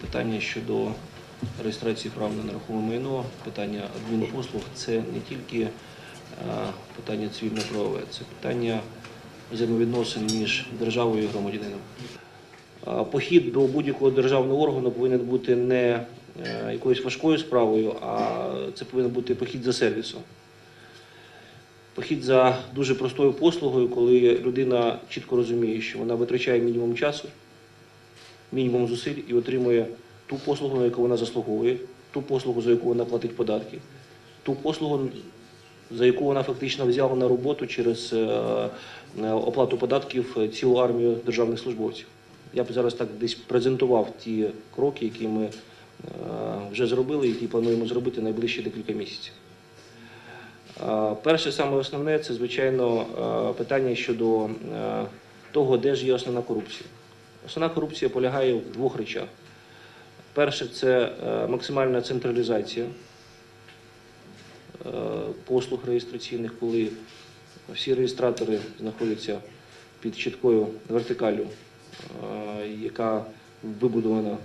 Питання щодо реєстрації прав на нерухоме майно, питання адмінпослуг це не тільки е, питання цивільно-правове, це питання взаємовідносин між державою і громадянином. Е, Похід до будь-якого державного органу повинен бути не е, якоюсь важкою справою, а це повинен бути похід за сервісом. Похід за дуже простою послугою, коли людина чітко розуміє, що вона витрачає мінімум часу, мінімум зусиль і отримує ту послугу, на яку вона заслуговує, ту послугу, за яку вона платить податки, ту послугу, за яку вона фактично взяла на роботу через е, е, оплату податків е, цілу армію державних службовців. Я б зараз так десь презентував ті кроки, які ми вже зробили, які плануємо зробити найближчі декілька місяців. Перше, саме основне, це звичайно питання щодо того, де ж є основна корупція. Основна корупція полягає в двох речах. Перше, це е, максимальна централізація е, послуг реєстраційних, коли всі реєстратори знаходяться під чіткою вертикалю, е, яка вибудована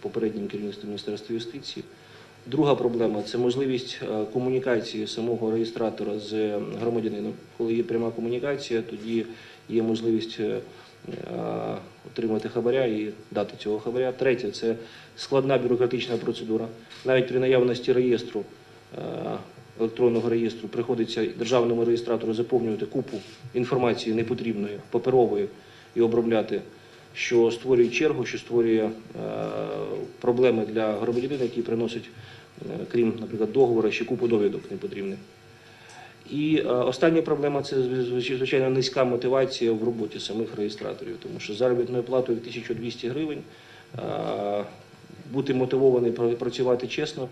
попереднім керівництвом Міністерства юстиції. Друга проблема це можливість комунікації самого реєстратора з громадянином. Коли є пряма комунікація, тоді є можливість отримати хабаря і дати цього хабаря. Третє це складна бюрократична процедура. Навіть при наявності реєстру е, електронного реєстру приходиться державному реєстратору заповнювати купу інформації непотрібної, паперової і обробляти, що створює чергу, що створює е, проблеми для громадянина, який приносить, е, крім, наприклад, договору, ще купу довідок непотрібних. І е, остання проблема це звичайно низька мотивація в роботі самих реєстраторів, тому що заробітною платою в 1200 гривень е, бути мотивований працювати чесно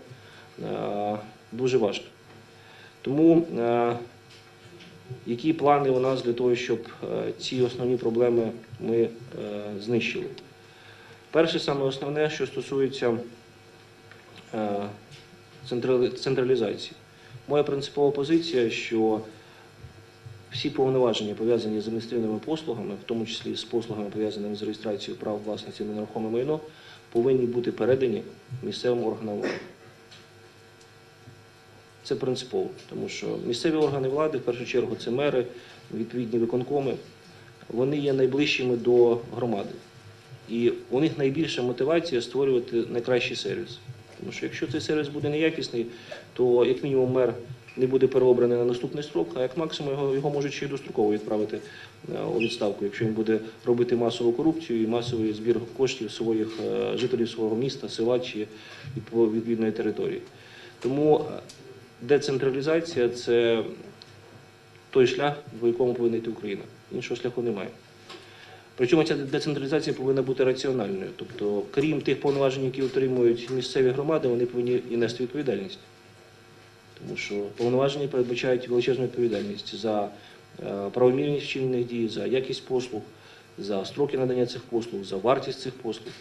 е, дуже важко. Тому які плани у нас для того, щоб ці основні проблеми ми знищили? Перше, саме основне, що стосується централізації. Моя принципова позиція, що всі повноваження, пов'язані з адміністративними послугами, в тому числі з послугами, пов'язаними з реєстрацією прав власності на нерухоме майно, повинні бути передані місцевим органам влади. Це принципово, тому що місцеві органи влади, в першу чергу, це мери, відповідні виконкоми, вони є найближчими до громади. І у них найбільша мотивація створювати найкращий сервіс. Тому що якщо цей сервіс буде неякісний, то як мінімум мер не буде переобраний на наступний строк, а як максимум його, його можуть ще й достроково відправити е, у відставку, якщо він буде робити масову корупцію і масовий збір коштів своїх е, жителів свого міста, села чи відпо- відповідної території. Тому е, децентралізація це той шлях, по якому повинна йти Україна. Іншого шляху немає. Причому ця децентралізація повинна бути раціональною. Тобто, крім тих повноважень, які отримують місцеві громади, вони повинні і нести відповідальність. Тому що повноваження передбачають величезну відповідальність за е, правомірність вчинених дій, за якість послуг, за строки надання цих послуг, за вартість цих послуг.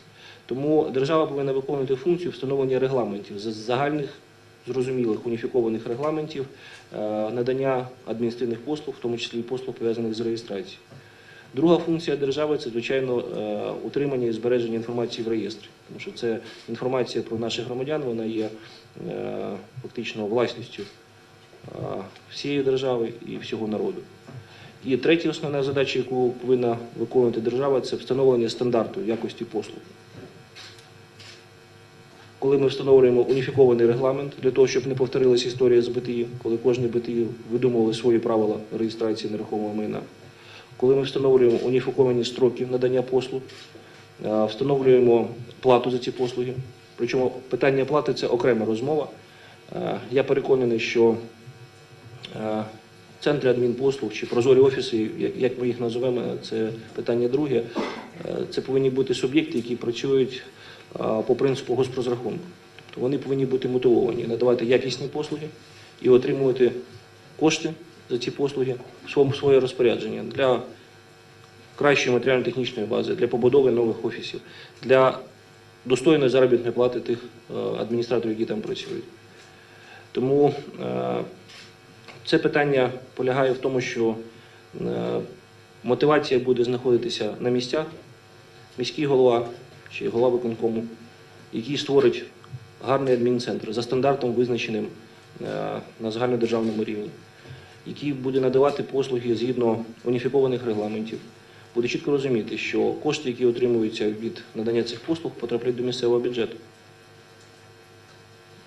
Тому держава повинна виконувати функцію встановлення регламентів загальних, зрозумілих, уніфікованих регламентів е, надання адміністративних послуг, в тому числі і послуг пов'язаних з реєстрацією. Друга функція держави це, звичайно, е, утримання і збереження інформації в реєстрі, тому що це інформація про наших громадян, вона є е, фактично власністю е, всієї держави і всього народу. І третя основна задача, яку повинна виконувати держава, це встановлення стандарту якості послуг. Коли ми встановлюємо уніфікований регламент для того, щоб не повторилася історія з БТІ, коли кожен БТІ видумували свої правила реєстрації нерухомого майна, коли ми встановлюємо уніфіковані строки надання послуг, е, встановлюємо плату за ці послуги. Причому питання плати це окрема розмова. Е, Я переконаний, що е, центри адмінпослуг чи прозорі офіси, як- ми їх називаємо, це питання друге. Це повинні бути суб'єкти, які працюють по принципу госпрозрахунку. Тобто вони повинні бути мотивовані надавати якісні послуги і отримувати кошти за ці послуги в своє розпорядження для кращої матеріально-технічної бази, для побудови нових офісів, для достойної заробітної плати тих е, адміністраторів, які там працюють. Тому е, це питання полягає в тому, що е, мотивація буде знаходитися на міськах. Міський голова чи голова виконкому який створить гарний адмінцентр за стандартом, визначеним на загальнодержавному рівні, який буде надавати послуги згідно уніфікованих регламентів, буде чітко розуміти, що кошти, які отримуються від надання цих послуг, потрапляють до місцевого бюджету.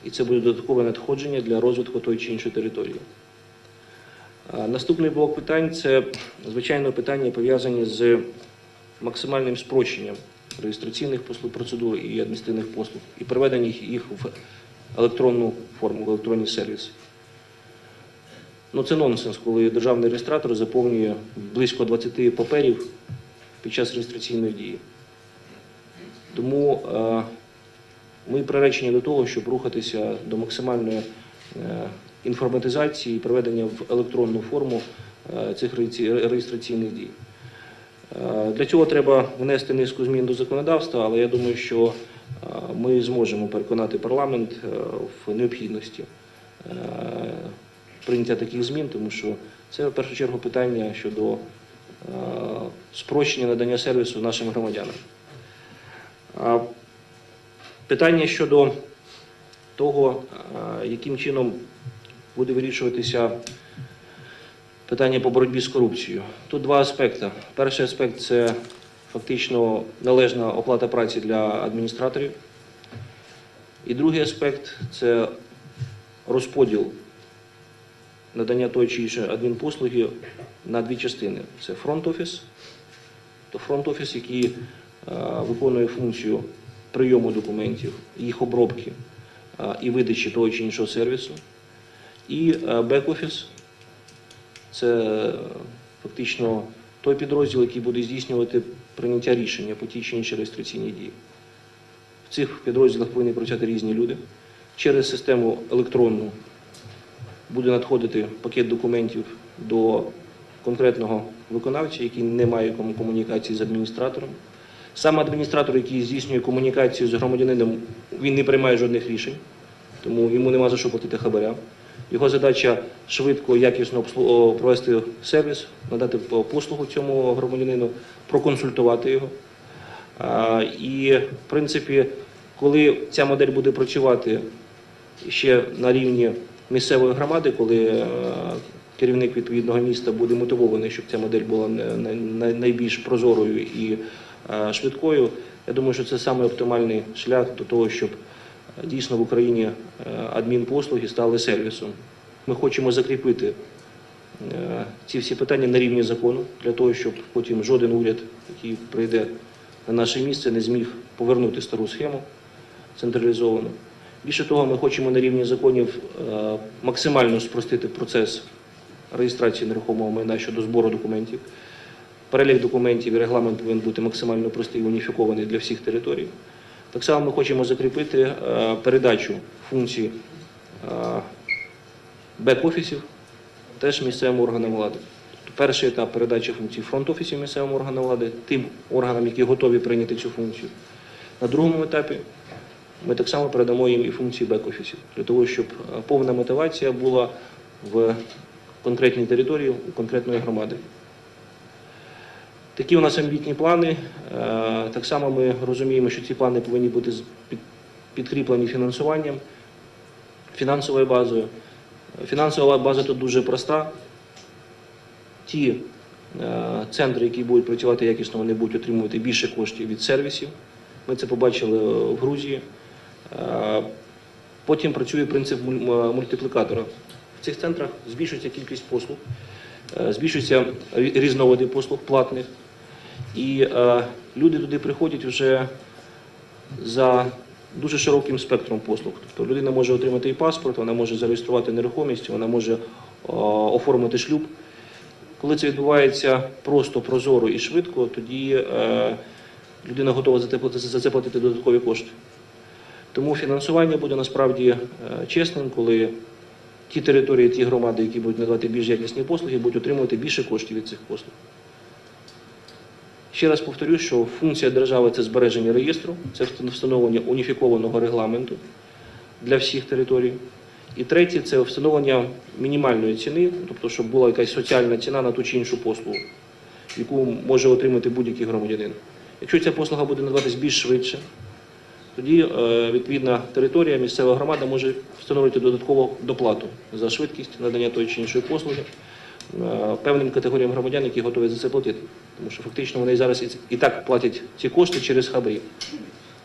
І це буде додаткове надходження для розвитку тої чи іншої території. Наступний блок питань це, звичайно, питання пов'язані з максимальним спрощенням реєстраційних послуг, процедур і адміністративних послуг і приведення їх- в електронну форму, в електронні сервіси. Ну, це нонсенс, коли державний реєстратор заповнює близько 20 паперів під час реєстраційної дії. Тому е, ми приречені до того, щоб рухатися до максимальної е, інформатизації і приведення в електронну форму е, цих реєстраційних дій. Е, Для цього треба внести низку змін до законодавства, але я думаю, що е, ми зможемо переконати парламент е, в необхідності е, прийняття таких змін, тому що це в першу чергу питання щодо е, спрощення надання сервісу нашим громадянам. Питання щодо того, е, яким чином буде вирішуватися питання по боротьбі з корупцією. Тут два аспекти. Перший аспект це фактично належна оплата праці для адміністраторів. І другий аспект це розподіл надання тої чи іншої адмінпослуги на дві частини: це фронт-офіс, то фронт-офіс, який е, виконує функцію прийому документів, їх обробки е, і видачі того чи іншого сервісу, і бек-офіс це е, фактично той підрозділ, який буде здійснювати прийняття рішення по тій чи іншій реєстраційній дії. В цих підрозділах повинні працювати різні люди. Через систему електронну буде надходити пакет документів до конкретного виконавця, який не має комунікації з адміністратором. Сам адміністратор, який здійснює комунікацію з громадянином, він не приймає жодних рішень, тому йому нема за що платити хабаря. Його задача швидко, якісно провести сервіс, надати послугу цьому громадянину, проконсультувати його. І, в принципі, коли ця модель буде працювати ще на рівні місцевої громади, коли е, керівник відповідного міста буде мотивований, щоб ця модель була найбільш прозорою і е, швидкою, я думаю, що це саме оптимальний шлях до того, щоб е, дійсно в Україні адмінпослуги стали сервісом. Ми хочемо закріпити ці всі питання на рівні закону, для того, щоб потім жоден уряд, який прийде на наше місце, не зміг повернути стару схему централізовану. Більше того, ми хочемо на рівні законів е, максимально спростити процес реєстрації нерухомого майна щодо збору документів. Перелік документів і регламент повинен бути максимально простий і уніфікований для всіх територій. Так само ми хочемо закріпити е, передачу функцій е, бек-офісів теж місцевим органам влади. Тобто перший етап передачі функцій фронт-офісів місцевим органам влади, тим органам, які готові прийняти цю функцію. На другому етапі ми так само передамо їм і функції бек-офісів, для того, щоб е, повна мотивація була в конкретній території, у конкретної громади. Такі у нас амбітні плани. Е, Так само ми розуміємо, що ці плани повинні бути підкріплені фінансуванням, фінансовою базою. Е, Фінансова база тут дуже проста. Ті центри, які будуть працювати якісно, вони будуть отримувати більше коштів від сервісів. Ми це побачили в Грузії. Е, Потім працює принцип мультиплікатора. В цих центрах збільшується кількість послуг, е, збільшуються різновиди послуг платних. І е, люди туди приходять вже за дуже широким спектром послуг. Тобто людина може отримати і паспорт, вона може зареєструвати нерухомість, вона може оформити шлюб. Коли це відбувається просто, прозоро і швидко, тоді е, людина готова за це платити додаткові кошти. Тому фінансування буде насправді е, чесним, коли ті території, ті громади, які будуть надавати більш якісні послуги, будуть отримувати більше коштів від цих послуг. Ще раз повторю, що функція держави це збереження реєстру, це встановлення уніфікованого регламенту для всіх територій. І третє це встановлення мінімальної ціни, тобто, щоб була якась соціальна ціна на ту чи іншу послугу, яку може отримати будь-який громадянин. Якщо ця послуга буде надаватись більш швидше, тоді е, відповідна територія, місцева громада може встановити додаткову доплату за швидкість надання тої чи іншої послуги е, певним категоріям громадян, які готові за це платити. Тому що фактично вони зараз і- так платять ці кошти через хабарі.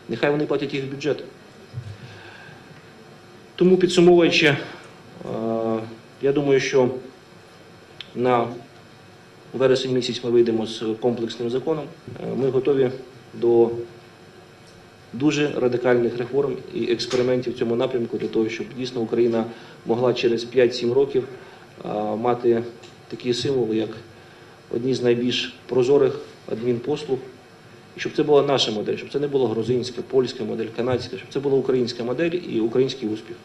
Нехай вони платять їх в бюджет. Тому підсумовуючи, е, я думаю, що на вересень місяць ми вийдемо з комплексним законом. Ми готові до дуже радикальних реформ і експериментів в цьому напрямку для того, щоб дійсно Україна могла через 5-7 років мати такі символи, як одні з найбільш прозорих адмінпослуг, і щоб це була наша модель, щоб це не була грузинська, польська модель, канадська, щоб це була українська модель і український успіх.